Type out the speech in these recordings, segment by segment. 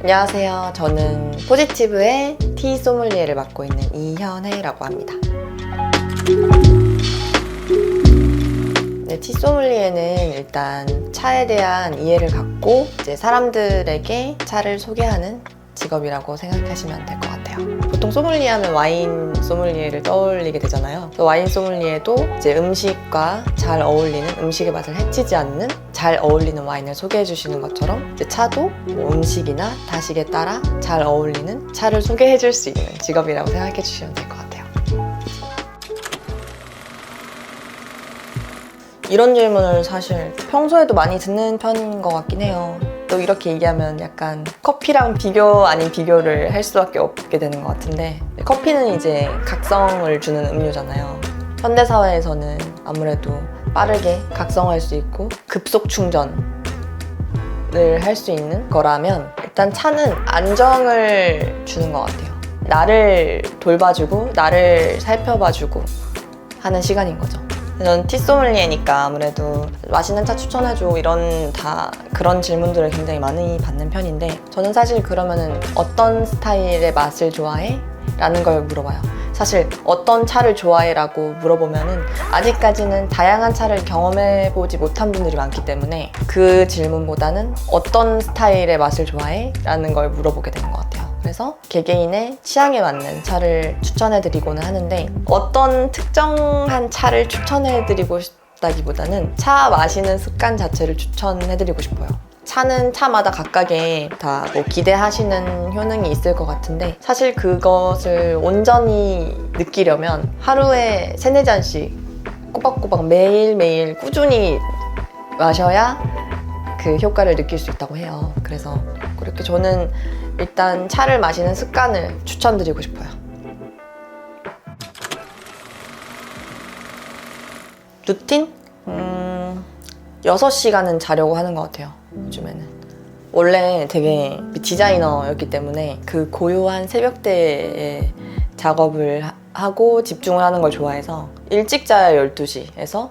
안녕하세요. 저는 포지티브의 티 소믈리에를 맡고 있는 이현혜라고 합니다. 네, 티 소믈리에는 일단 차에 대한 이해를 갖고 이제 사람들에게 차를 소개하는 직업이라고 생각하시면 될 것 같아요. 보통 소믈리에 하면 와인 소믈리에를 떠올리게 되잖아요. 또 와인 소믈리에도 이제 음식과 잘 어울리는 음식의 맛을 해치지 않는 잘 어울리는 와인을 소개해 주시는 것처럼 차도 뭐 음식이나 다식에 따라 잘 어울리는 차를 소개해 줄 수 있는 직업이라고 생각해 주시면 될 것 같아요. 이런 질문을 사실 평소에도 많이 듣는 편인 것 같긴 해요. 또 이렇게 얘기하면 약간 커피랑 비교 아닌 비교를 할 수밖에 없게 되는 것 같은데 커피는 이제 각성을 주는 음료잖아요. 현대 사회에서는 아무래도 빠르게 각성할 수 있고 급속 충전 을 할 수 있는 거라면 일단 차는 안정을 주는 것 같아요. 나를 돌봐주고 나를 살펴봐주고 하는 시간인 거죠. 저는 티소믈리에니까 아무래도 맛있는 차 추천해줘 이런 다 그런 질문들을 굉장히 많이 받는 편인데 저는 사실 그러면은 어떤 스타일의 맛을 좋아해? 라는 걸 물어봐요. 사실 어떤 차를 좋아해? 라고 물어보면은 아직까지는 다양한 차를 경험해 보지 못한 분들이 많기 때문에 그 질문보다는 어떤 스타일의 맛을 좋아해? 라는 걸 물어보게 되는 것 같아요. 그래서 개개인의 취향에 맞는 차를 추천해드리고는 하는데 어떤 특정한 차를 추천해드리고 싶다기보다는 차 마시는 습관 자체를 추천해드리고 싶어요. 차는 차마다 각각의 다 뭐 기대하시는 효능이 있을 것 같은데 사실 그것을 온전히 느끼려면 하루에 세네 잔씩 꼬박꼬박 매일매일 꾸준히 마셔야 그 효과를 느낄 수 있다고 해요. 그래서 그렇게 저는 일단 차를 마시는 습관을 추천드리고 싶어요. 루틴? 음, 6시간은 자려고 하는 것 같아요. 요즘에는. 원래 되게 디자이너였기 때문에 그 고요한 새벽대에 작업을 하- 하고 집중을 하는 걸 좋아해서 일찍 자야 12시에서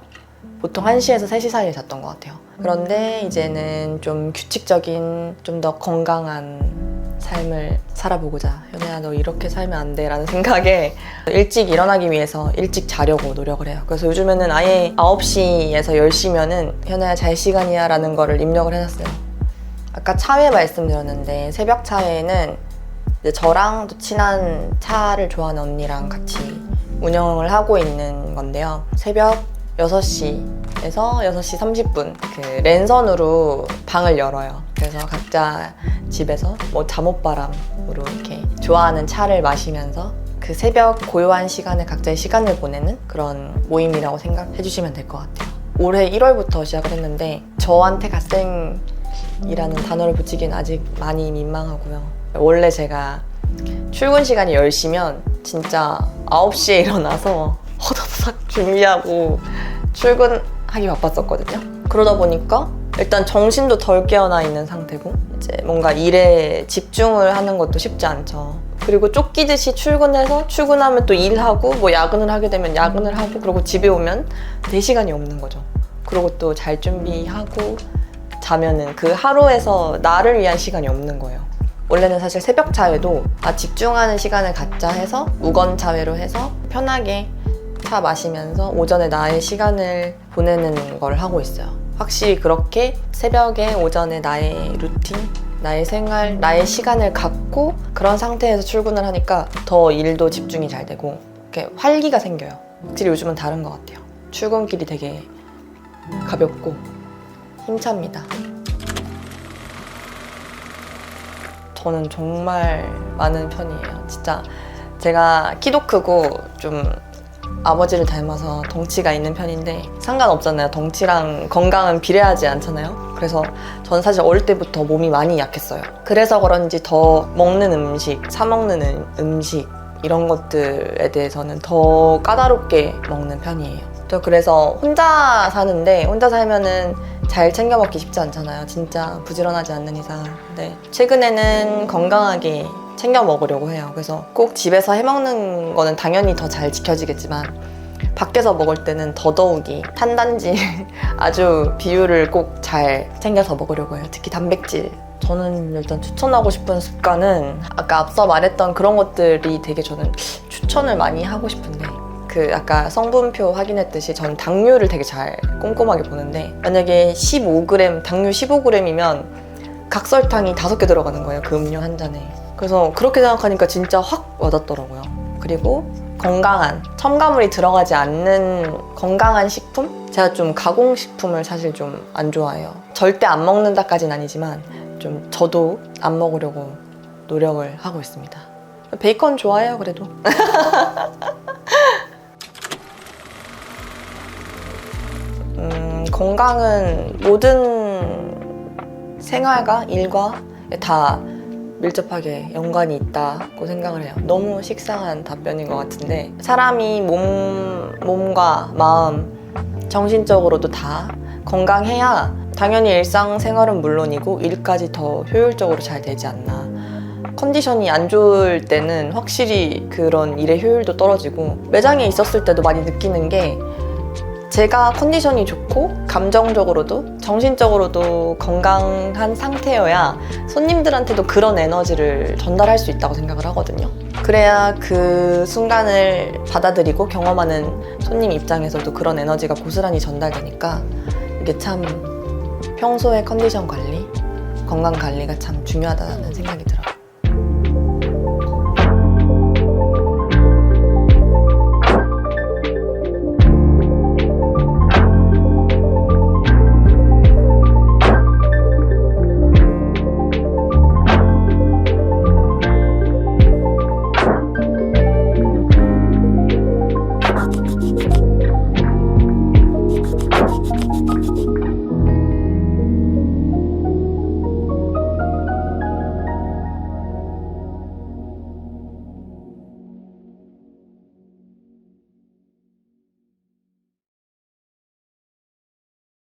보통 1시에서 3시 사이에 잤던 것 같아요. 그런데 이제는 좀 규칙적인, 좀 더 건강한 삶을 살아보고자. 현애야, 너 이렇게 살면 안 돼. 라는 생각에 일찍 일어나기 위해서 일찍 자려고 노력을 해요. 그래서 요즘에는 아예 9시에서 10시면은 현애야, 잘 시간이야. 라는 거를 입력을 해놨어요. 아까 차회 말씀드렸는데 새벽 차회는 이제 저랑 또 친한 차를 좋아하는 언니랑 같이 운영을 하고 있는 건데요. 새벽 6시 에서 6시 30분 그 랜선으로 방을 열어요. 그래서 각자 집에서 뭐 잠옷바람으로 이렇게 좋아하는 차를 마시면서 그 새벽 고요한 시간에 각자의 시간을 보내는 그런 모임이라고 생각해 주시면 될 것 같아요. 올해 1월부터 시작을 했는데 저한테 갓생이라는 단어를 붙이기는 아직 많이 민망하고요. 원래 제가 출근 시간이 10시면 진짜 9시에 일어나서 허덕삭 준비하고 출근 하기 바빴었거든요. 그러다 보니까 일단 정신도 덜 깨어나 있는 상태고 이제 뭔가 일에 집중을 하는 것도 쉽지 않죠. 그리고 쫓기듯이 출근해서 출근하면 또 일하고 뭐 야근을 하게 되면 야근을 하고 그리고 집에 오면 내 시간이 없는 거죠. 그리고 또 잘 준비하고 자면은 그 하루에서 나를 위한 시간이 없는 거예요. 원래는 사실 새벽 차회도 아, 집중하는 시간을 갖자 해서 우건 차회로 해서 편하게 차 마시면서 오전에 나의 시간을 보내는 걸 하고 있어요. 확실히 그렇게 새벽에 오전에 나의 루틴, 나의 생활, 나의 시간을 갖고 그런 상태에서 출근을 하니까 더 일도 집중이 잘 되고 이렇게 활기가 생겨요. 확실히 요즘은 다른 것 같아요. 출근길이 되게 가볍고 힘찹니다. 저는 정말 많은 편이에요. 진짜 제가 키도 크고 좀 아버지를 닮아서 덩치가 있는 편인데 상관없잖아요. 덩치랑 건강은 비례하지 않잖아요. 그래서 저는 사실 어릴 때부터 몸이 많이 약했어요. 그래서 그런지 더 먹는 음식, 사 먹는 음- 음식 이런 것들에 대해서는 더 까다롭게 먹는 편이에요. 저 그래서 혼자 사는데 혼자 살면은 잘 챙겨 먹기 쉽지 않잖아요. 진짜 부지런하지 않는 이상. 근데 최근에는 건강하게 챙겨 먹으려고 해요. 그래서 꼭 집에서 해 먹는 거는 당연히 더 잘 지켜지겠지만 밖에서 먹을 때는 더더욱이 탄단지 아주 비율을 꼭 잘 챙겨서 먹으려고 해요. 특히 단백질 저는 일단 추천하고 싶은 습관은 아까 앞서 말했던 그런 것들이 되게 저는 추천을 많이 하고 싶은데 그 아까 성분표 확인했듯이 저는 당류를 되게 잘 꼼꼼하게 보는데 만약에 15g 당류 15g이면 각설탕이 다섯 개 들어가는 거예요 그 음료 한 잔에 그래서 그렇게 생각하니까 진짜 확 와닿더라고요. 그리고 건강한 첨가물이 들어가지 않는 건강한 식품? 제가 좀 가공식품을 사실 좀 안 좋아해요. 절대 안 먹는다까진 아니지만 좀 저도 안 먹으려고 노력을 하고 있습니다. 베이컨 좋아해요 그래도. 음, 건강은 모든 생활과 일과 다 밀접하게 연관이 있다고 생각을 해요. 너무 식상한 답변인 것 같은데 사람이 몸, 몸과 마음, 정신적으로도 다 건강해야 당연히 일상생활은 물론이고 일까지 더 효율적으로 잘 되지 않나. 컨디션이 안 좋을 때는 확실히 그런 일의 효율도 떨어지고 매장에 있었을 때도 많이 느끼는 게 제가 컨디션이 좋고 감정적으로도 정신적으로도 건강한 상태여야 손님들한테도 그런 에너지를 전달할 수 있다고 생각을 하거든요. 그래야 그 순간을 받아들이고 경험하는 손님 입장에서도 그런 에너지가 고스란히 전달되니까 이게 참 평소의 컨디션 관리, 건강 관리가 참 중요하다는 생각이 들어요.